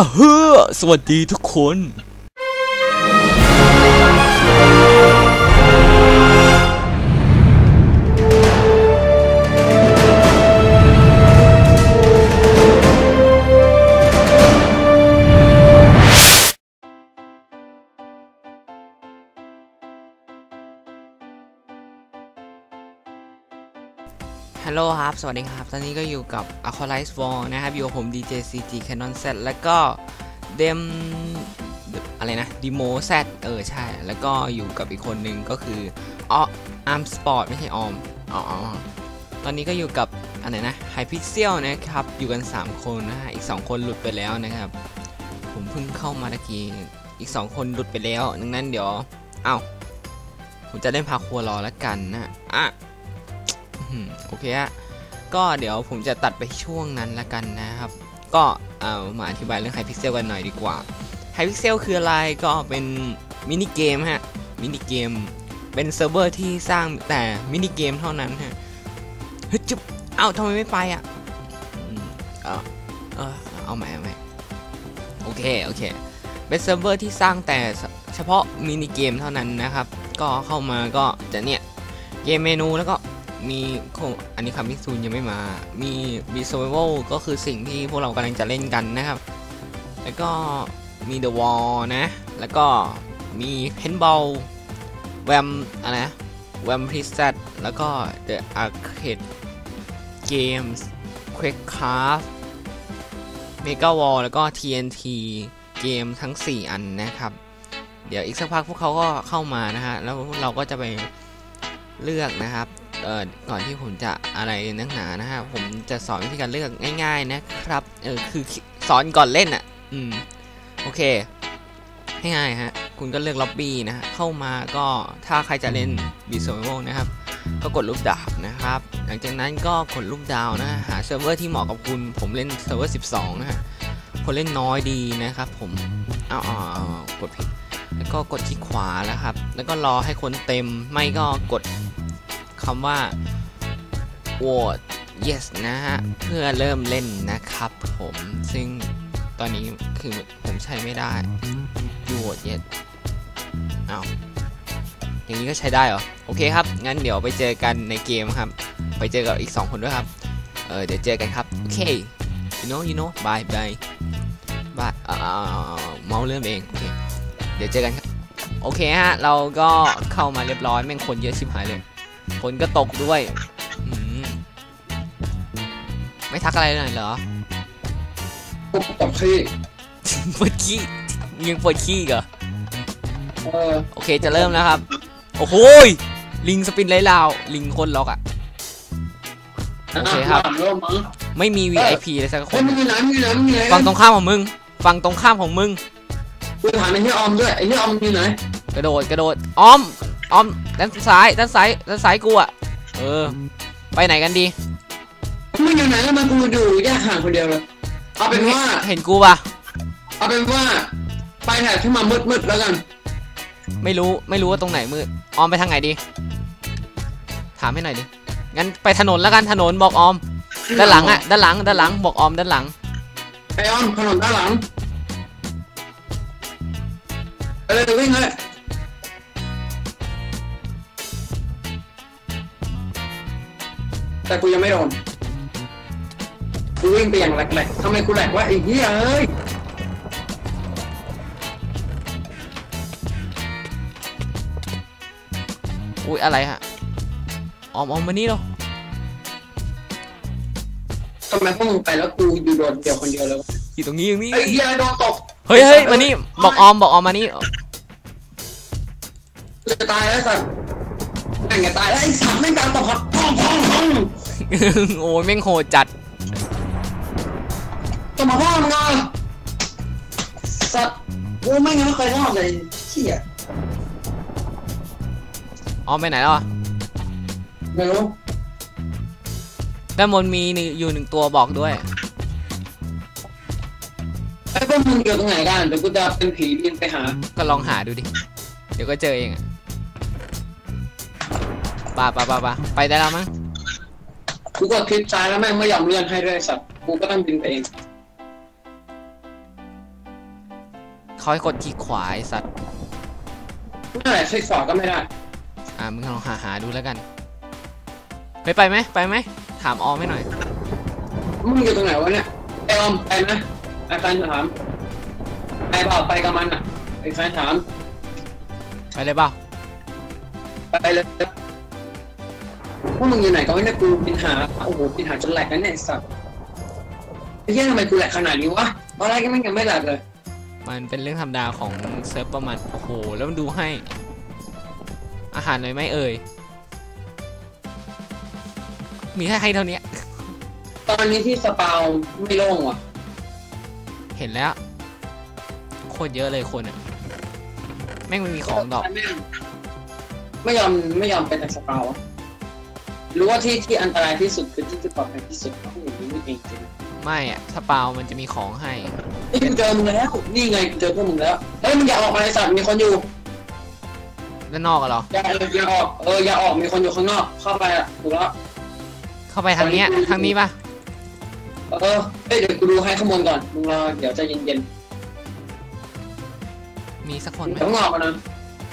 อะเฮ้อสวัสดีทุกคน ฮัลโหลครับ สวัสดีครับ ตอนนี้ก็อยู่กับ a q u a l i z e War นะครับ อยู่กับผม DJ CG Canon Z แล้วก็ Dem อะไรนะ Demo Z เออ ใช่ แล้วก็อยู่กับอีกคนนึงก็คืออ๋อ Arm Sport ไม่ใช่ออมอ๋อตอนนี้ก็อยู่กับอะไรนะ Hypixel นะครับ อยู่กัน 3 คนนะฮะ อีก 2 คนหลุดไปแล้วนะครับ ผมเพิ่งเข้ามาตะกี้ อีก 2 คนหลุดไปแล้วดังนั้นเดี๋ยว เอ้า ผมจะเล่นพาครัวรอแล้วกันนะ อะ โอเคฮะก็เดี๋ยวผมจะตัดไปช่วงนั้นละกันนะครับ ก็เอามาอธิบายเรื่อง Hypixel กันหน่อยดีกว่า Hypixel คืออะไรก็เป็นมินิเกมฮะมินิเกมเป็นเซิร์ฟเวอร์ที่สร้างแต่มินิเกมเท่านั้นฮะเฮ้ยจุ๊บเอ้าทำไมไม่ไปอะเออเออเอาใหม่เอาใหม่โอเคโอเคเป็นเซิร์ฟเวอร์ที่สร้างแต่เฉพาะมินิเกมเท่านั้นนะครับ ก็เข้ามาก็จะเนี่ยเกมเมนูแล้วก็ มีอันนี้คำพิซูนยังไม่มา มีมีโซเวลก็คือสิ่งที่พวกเรากำลังจะเล่นกันนะครับ แล้วก็มี The Wall นะ แล้วก็มีเพนบอลแวมอะไรนะแวมพริสซัตแล้วก็ The Arcade Games Quake Craft Mega Wall แล้วก็ TNT เกมทั้ง 4 อันนะครับ เดี๋ยวอีกสักพักพวกเขาก็เข้ามานะฮะ แล้วเราก็จะไปเลือกนะครับ เอ่อก่อนที่ผมจะอะไรนักหนานะฮะผมจะสอนวิธีการเลือกง่าย ๆ นะครับเออคือสอนก่อนเล่นอะ อืมโอเคง่ายๆฮะคุณก็เลือกล็อบบี้นะฮะเข้ามาก็ถ้าใครจะเล่นบีโซโมนะครับก็กดรูปดาบนะครับ หลังจากนั้นก็กดรูปดาวนะหาเซิร์ฟเวอร์ที่เหมาะกับคุณ ผมเล่นเซิร์ฟเวอร์ 12 นะฮะคนเล่นน้อยดีนะครับ ผมอ้าวกดผิดแล้วก็กดที่ขวาแล้วครับ แล้วก็รอให้คนเต็มไม่ก็กด คำว่า vote yes นะฮะ เพื่อเริ่มเล่นนะครับผม ซึ่งตอนนี้คือผมใช้ไม่ได้ you vote yes เอาอย่างนี้ก็ใช้ได้เหรอ โอเคครับ งั้นเดี๋ยวไปเจอกันในเกมครับ ไปเจอกับอีก 2 คนด้วยครับ เออเดี๋ยวเจอกันครับ โอเค you know you know bye bye bye อ่าเมาส์เริ่มเองโอเคเดี๋ยวเจอกันครับ โอเคฮะ เราก็เข้ามาเรียบร้อย แม่งคนเยอะชิบหายเลย คนก็ตกด้วยอืมไม่ทักอะไรหน่อยเหรอปุ๊บกับขี้ปวดขี้ยังปวดขี้อีกเหรอเออโอเคจะเริ่มแล้วครับ โอ้โหยลิงสปินไล่ลาว ลิงคนล็อกอะโอเคครับเริ่มมั้งไม่มี VIP เลยสักคเฮ้ยนมึงอยู่ไหนมึงอยู่ไหนมึงอยู่ไหนฝั่งตรงข้ามของมึงฝั่งตรงข้ามของมึงกูถามไอ้เฮียออมด้วยไอ้เฮียออมอยู่ไหน กระโดดกระโดดออม ออมด้านซ้ายด้านซ้ายด้านซ้ายกูอะเออ ไปไหนกันดีมึงอยู่ไหนแล้วมันกูอยู่แยกห่างคนเดียวเลยเอาเป็นว่าเห็นกูปะเอาเป็นว่า ไปแถบที่มามืดๆแล้วกัน ไม่รู้ไม่รู้ว่าตรงไหนมืดออมไปทางไหนดี ถามให้หน่อยดิงั้นไปถนนแล้วกันถนนบอกออม ด้านหลังอะด้านหลังด้านหลังบอกออมด้านหลังไอ้ออมถนนด้านหลังไปเลยวิ่งเลย แต่กูยังไม่โดนกูวิ่งไปอย่างแหลกๆทำไมกูแหลกวะไอ้เหี้ยเอ้ยอุ้ยอะไรฮะออมออมมานี่เนาะทำไมพวกมึงไปแล้วกูอยู่โดดเดียวคนเดียวเลยวะอยู่ตรงนี้ตรงนี้ไอ้เหี้ยโดนตกเฮ้ยเฮ้ยมานี่บอกออมบอกออมมานี่จะตายแล้วสัตว์แม่ งจะตายแล้วไอ้สัตว์แม่งการตกพัดพองพองพองโอ้ยแม่งโหดจัดตกมาพ่อมึงอะสัตว์กูแม่งยังไม่เคยรอดเลยเชี่ยออมไปไหนแล้วอะไม่รู้ด้านบนมีหนึ่งอยู่หนึ่งตัวบอกด้วยไอ้พวกมึงอยู่ตรงไหนกันเดี๋ยวกูจะเป็นผีบินไปหา ก็ลองหาดูดิ เดี๋ยวก็เจอเองอะ ป่าป่าป่าป่าไปได้แล้วมั้งกูกดคลิกซ้ายแล้วแม่งไม่ยอมเลื่อนให้ด้วยไอ้สัตว์กูก็ต้องบินไปเองเขาให้กดคลิกขวาไอ้สัตว์เมื่อไหร่คลิกขวาก็ไม่ได้ อ่ามึงลองหาหาดูแล้วกันไปไปไหมไปไหมถามออมให้หน่อยมึงอยู่ตรงไหนวะเนี่ยไอออมไปไหมไอแฟนถามไปเปล่าไปกับมันอะไอแฟนถามไปเลยเปล่าไปเลยพ วกมึงอยู่ไหนก็ไม่ได้กูปินหาโอ้โหปินหาจนแหลกนั่นเนี่ยไอ้สัตว์ไอ้เหี้ยทำไมกูแหลกขนาดนี้วะตอนแรกก็ไม่ยังไม่แหลกเลย มันเป็นเรื่องธรรมดาของเซิร์ฟประมาณโอ้โห แล้วมันดูให้ อาหารหน่อยไหมเอ่ย มีแค่ให้เท่านี้ ตอนนี้ที่สปาวไม่โล่งว่ะ เห็นแล้ว โคตรเยอะเลยคนอะ แม่งมันมีของดอกไม่ไม่ยอมไม่ยอมไปแต่สปาวอะ รู้ว่าที่ที่อันตรายที่สุดคือที่ที่ปลอดภัยที่สุดเพราะอย่างนี้นี่เองจริงไม่อะสปาวมันจะมีของให้ นี่กูเจอมึงแล้ว นี่ไงกูเจอพวกมึงแล้ว เฮ้ยมึงอย่าออกมาไอ้สัตว์มีคนอยู่ ด้านนอกอะเหรอ อย่าอย่าออก เอออย่าออกมีคนอยู่ข้างนอก เข้าไปอะถูกแล้ว เข้าไปทางเนี้ยทางนี้ปะเออเฮ้ยเดี๋ยวกูดูให้ข้างบนก่อน มึงรอเดี๋ยวใจะเย็นมีสักคนๆไหมเดี๋ยวมึงออกมานะ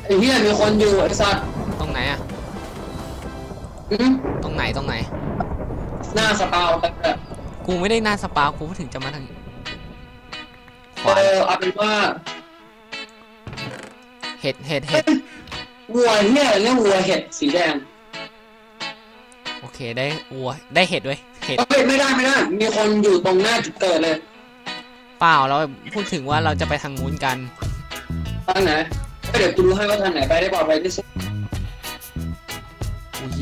ไอ้เหี้ยมีคนอยู่ไอ้สัตว์ตรงไหนอะอืม ตรงไหนตรงไหน หน้าสปาวแต่กูไม่ได้หน้าสปาวกูถึงจะมาทางขเอวาอเอาเป็นว่าเห็ดเห็ดเห็ดวัวเหี้ยเรียกวัวเห็ดสีแดงโอเคได้วัวได้เห็ดด้วยเห็ดเฮ้ยไม่ได้ไม่ได้ มีคนอยู่ตรงหน้าจุดเกิดเลยเปล่าเราพูดถึงว่าเราจะไปทางนู้นกัน ทางไหนเฮ้ยเดี๋ยวกูดูให้ว่าทางไหนไปได้ปลอดภัยที่สุด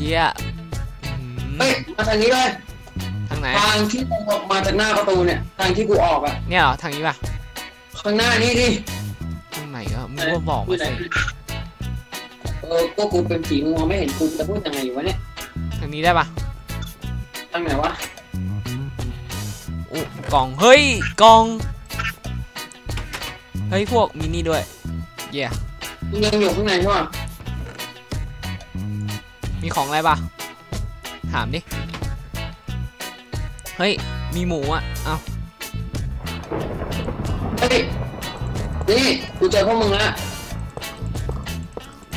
อูเยี่ยอื้อหืเฮ้ยอมาทางนี้เลยทางไหน ทางที่ตรงออกมาจากหน้าประตูเนี่ย ทางที่กูออกอะ เนี่ยเหรอทางนี้ปะข้างหน้านี่ดิทางไหนก็มึงก็บอกมาสิเออก็กูเป็นผีงูไม่เห็นกูจะพูดยังไงอยู่วะเนี่ยทางนี้ได้ปะทางไหนวะอุกล่องเฮ้ยกล่องเฮ้ยพวกมินิด้วยเย่มึงยังอยู่ข้างในใช่ปะ มีของอะไรปะถามดิ เฮ้ย มีหมูอะ เอ้าเฮ้ย นี่ กูเจอพวกมึงแล้ว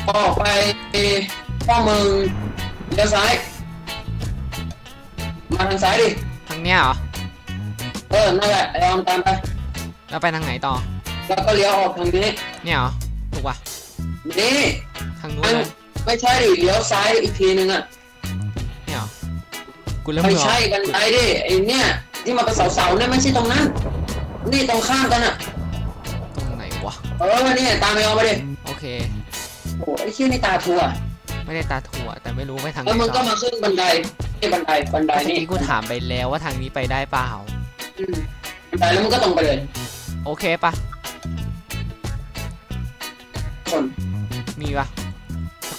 ออกไปพวกมึงเลี้ยวซ้าย มาทางซ้ายดิ ทางเนี้ยเหรอ เออ นั่นแหละไอ้ออมตามไป แล้วไปทางไหนต่อ แล้วก็เลี้ยวออกทางนี้ เนี่ยเหรอ ถูกปะนี่ ทางนู้นมันเลย ไม่ใช่ดิเลี้ยวซ้ายอีกทีนึงอะเนี่ยเหรอกูเริ่มไม่เหรอใช่กันไกลดิไอ้เนี่ยที่มันเป็นเสาๆเนี่ยไม่ใช่ตรงนั้น นี่ตรงข้ามกันอะตรงไหนวะเออเนี่ยตามไปเอามาดิโอเคโอ้ไอ้เชี่ยนี่ตาทัวไม่ได้ตาถั่วแต่ไม่รู้ไปทางไหนแล้วมึงก็ต่อมาขึ้นบันไดนี่บันไดบันไดเมื่อนี่กี้กูถามไปแล้วว่าทางนี้ไปได้เปล่าอืมบันไดแล้วมึงก็ตรงไปเลย โอเคปะคนมีปะสัก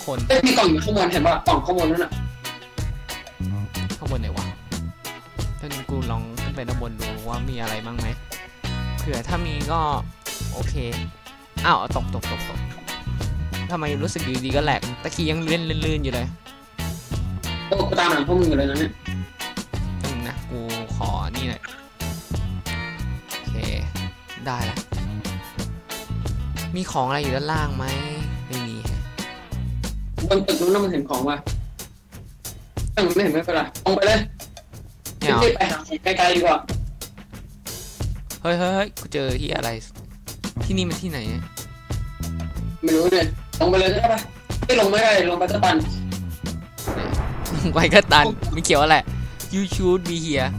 คนเอ้ยมีกล่องอยู่ข้างบนเห็นป่ะกล่องข้างบนนั่นน่ะข้างบนไหนวะถ้านี้กูลองขึ้นไปด้านบนดูว่ามีอะไรบ้างไหมเผื่อถ้ามีก็โอเคอ้าวตกตกตกตกทำไมรู้สึกอยู่ดีก็แหลกตะกี้ยังเลื่อนลื่นๆอยู่เลยโอ้กูตามหลังพวกมึงอยู่เลยนะเนี่ยนึงนะกูขอนี่หน่อยโอเคได้แล้วมีของอะไรอยู่ด้านล่างไหมไม่มีแฮะ บนตึกนู้นน่ะมึงเห็นของป่ะถ้ามึงไม่เห็นไม่เป็นไรตรงไปเลยเนี่ยเหรอรีบไปหาของไกลๆดีกว่าเฮ้ยเฮ้ยเฮ้ยกูเจอที่อะไร ที่นี่มันที่ไหนเนี่ยไม่รู้เนี่ยลงไปเลยได้ปะไม่ลงไม่ได้ลงไปก็ตันลงไปก็ตันไม่เกี่ยวอะไร you should be here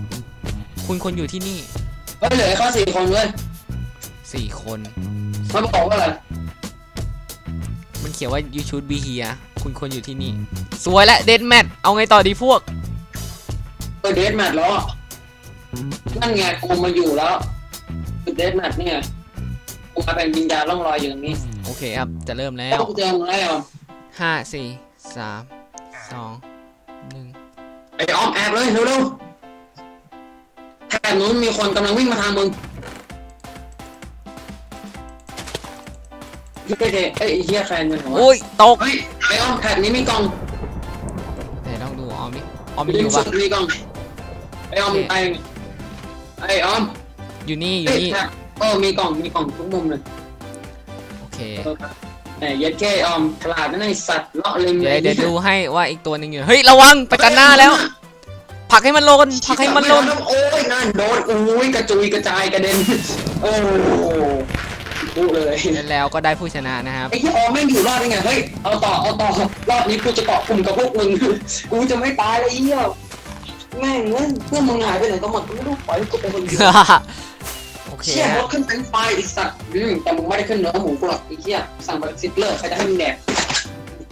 คุณคนอยู่ที่นี่ก็เหลือแค่สี่คนเลยสี่คนมาบอกว่าอะไร มันเขียนว่า you should be here คุณคนอยู่ที่นี่ สวยและเดนแมทเอาไงต่อดีพวกเออเดทแมทแล้วอะนั่นไงกูมาอยู่แล้วคือเดทแมทเนี่ยกูมาเป็นวิญญาณล่องลอยอยู่ตรงนี้โอเคครับจะเริ่มแล้แล้ววกูเจอมึงแล้วห้าสี่สามสองหนึ่งไอ้ออมแอบเลยเร็วๆแถบนู้นมีคนกำลังวิ่งมาทางมึงเฮ้ยเฮ้ยเอ้ยไอ้เฮียแฟนมึงเหรอวะโอ้ยตกเฮ้ย ไอ้ออมแถบนี้มีกล่องไหนลองดูออมดิออมริอมยู่สุปะดมีกล่องไอ้ออมไปไอ้ออมอยู่นี่อเฮ้ยู่ยนี่แถบเออมีกล่องมีกล่องทุกมุมเลยแหมเย็ดแค่ออมฉลาดนั่นไอสัตว์เลาะเล็งเดี๋ยวเดี๋ยวดูให้ว่าอีกตัวหนึ่งอยู่เฮ้ยระวังประจันหน้าแล้วผลักให้มันหลนผลักให้มันหลน โอ้ยนั่นโดนอุ้ยกระจุยกระจายกระเด็นโอ้ พูดเลยแล้วก็ได้ผู้ชนะนะครับไอ้ที่ออมแม่งอยู่รอดได้ไงเฮ้ยเอาต่อเอาต่อรอบนี้กูจะเกาะกลุ่มกับพวกมึงกูจะไม่ตายเลยไอ้เหี้ยแม่งเล่นเพื่อนมึงหายไปไหนก็หมดกูไม่รู้ปล่อยให้กูเป็นคนเดียวโอเคเชี่ยฮะรถขึ้นเป็นไฟไอ้สัตว์อืมแต่มึงไม่ได้ขึ้นเนื้อหมูกูหรอกไอ้เหี้ยสั่งไปซิปเลอร์ใครจะให้มึงแดก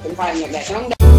เป็นไฟมึงอยากแดกก็ต้องแดก